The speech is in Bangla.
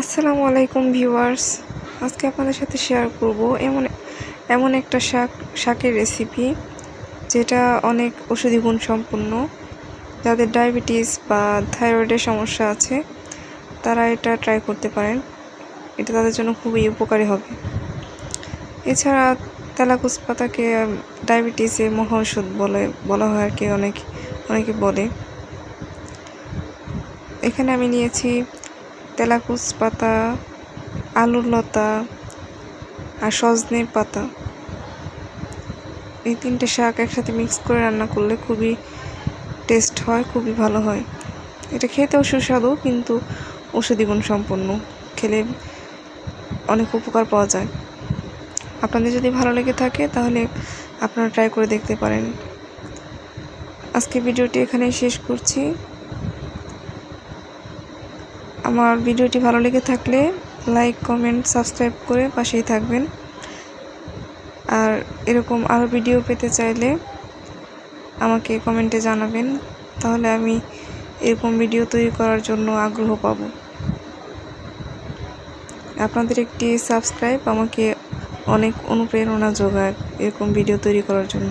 আসসালামু আলাইকুম ভিউয়ার্স। আজকে আপনাদের সাথে শেয়ার করব এমন এমন একটা শাক, শাকের রেসিপি যেটা অনেক ওষুধি গুণ সম্পন্ন। যাদের ডায়াবেটিস বা থাইরয়েডের সমস্যা আছে, তারা এটা ট্রাই করতে পারেন। এটা তাদের জন্য খুবই উপকারী হবে। এছাড়া তেলাকুচ পাতাকে ডায়াবেটিসের মহা ওষুধ বলে, বলা হয় আর কি অনেক, অনেকে বলে। এখানে আমি নিয়েছি তেলাকুচ পাতা, আলুর লতা আর সজনের পাতা। এই তিনটে শাক একসাথে মিক্স করে রান্না করলে খুবই টেস্ট হয়, খুবই ভালো হয়। এটা খেতেও সুস্বাদু, কিন্তু ঔষধি গুণ সম্পন্ন। খেলে অনেক উপকার পাওয়া যায়। আপনাদের যদি ভালো লেগে থাকে, তাহলে আপনারা ট্রাই করে দেখতে পারেন। আজকে ভিডিওটি এখানেই শেষ করছি। আমার ভিডিওটি ভালো লেগে থাকলে লাইক, কমেন্ট, সাবস্ক্রাইব করে পাশেই থাকবেন। আর এরকম আরও ভিডিও পেতে চাইলে আমাকে কমেন্টে জানাবেন, তাহলে আমি এরকম ভিডিও তৈরি করার জন্য আগ্রহ পাব। আপনাদের একটি সাবস্ক্রাইব আমাকে অনেক অনুপ্রেরণা যোগায় এরকম ভিডিও তৈরি করার জন্য।